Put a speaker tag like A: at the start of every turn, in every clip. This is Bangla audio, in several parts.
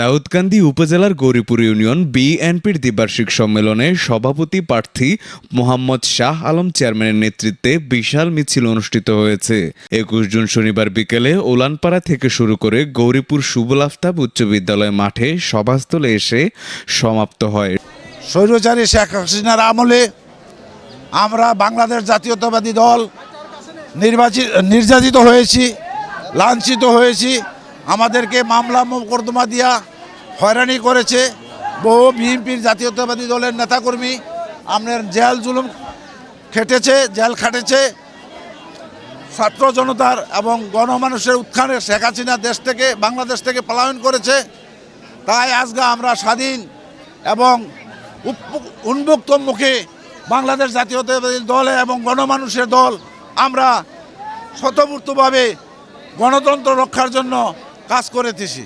A: দাউদকান্দি উপজেলার গৌরীপুর ইউনিয়ন বিএনপির দ্বিবার্ষিক সম্মেলনে সভাপতি প্রার্থী মোহাম্মদ শাহ আলম চেয়ারম্যানের নেতৃত্বে বিশাল মিছিল অনুষ্ঠিত হয়েছে। একুশ জুন শনিবার বিকেলে ওলানপাড়া থেকে শুরু করে গৌরীপুর সুবল আফতাব উচ্চ বিদ্যালয় মাঠে সভাস্থলে এসে সমাপ্ত হয়।
B: স্বৈরচারী শেখ হাসিনার আমলে আমরা বাংলাদেশ জাতীয়তাবাদী দল নির্বাচিত নির্যাতিত হয়েছি, লাঞ্ছিত হয়েছি। আমাদেরকে মামলা মোকদ্দমা দিয়া হয়রানি করেছে বহু বিএনপির জাতীয়তাবাদী দলের নেতাকর্মী। আপনার জেল জুলুম খেটেছে, জেল খাটেছে। ছাত্র জনতার এবং গণমানুষের উত্থানে শেখ হাসিনা দেশ থেকে, বাংলাদেশ থেকে পলায়ন করেছে। তাই আজকে আমরা স্বাধীন এবং উন্মুক্ত মুখে বাংলাদেশ জাতীয়তাবাদী দলে এবং গণমানুষের দল আমরা স্বতঃপূর্তভাবে গণতন্ত্র রক্ষার জন্য কাজ করেতেছি।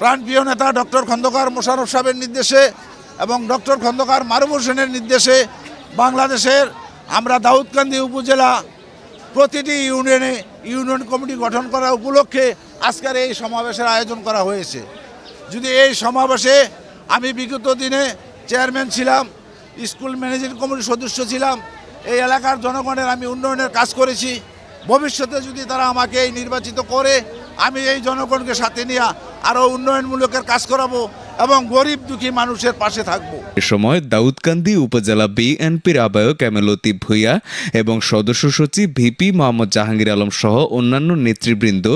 B: প্রাণপ্রিয় নেতা ডক্টর খন্দকার মোশারফ সাহেবের নির্দেশে এবং ডক্টর খন্দকার মারুফ হোসেনের নির্দেশে বাংলাদেশের আমরা দাউদকান্দি উপজেলা প্রতিটি ইউনিয়নে ইউনিয়ন কমিটি গঠন করা উপলক্ষে আজকের এই সমাবেশের আয়োজন করা হয়েছে। যদি এই সমাবেশে আমি বিগত দিনে চেয়ারম্যান ছিলাম, স্কুল ম্যানেজিং কমিটির সদস্য ছিলাম, এই এলাকার জনগণের আমি উন্নয়নের কাজ করেছি। ভবিষ্যতে যদি তারা আমাকে এই নির্বাচিত করে, আমি এই জনগণকে সাথে নিয়ে আরও উন্নয়নমূলকের কাজ করাবো এবং গরিব দুঃখী মানুষের পাশে থাকব।
A: এ সময় দাউদকান্দি উপজেলা বিএনপির আহ্বায়ক লতিফ ভুইয়া এবং সদস্য সচিব ভিপি মোহাম্মদ জাহাঙ্গীর আলম সহ অন্যান্য নেতৃবৃন্দ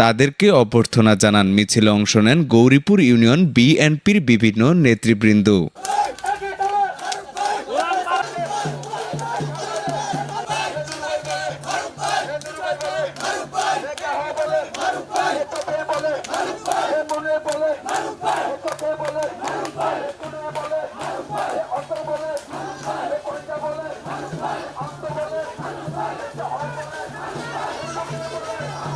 A: তাদেরকে অভ্যর্থনা জানান। মিছিলে অংশ নেন গৌরীপুর ইউনিয়ন বিএনপির বিভিন্ন নেতৃবৃন্দ। 네.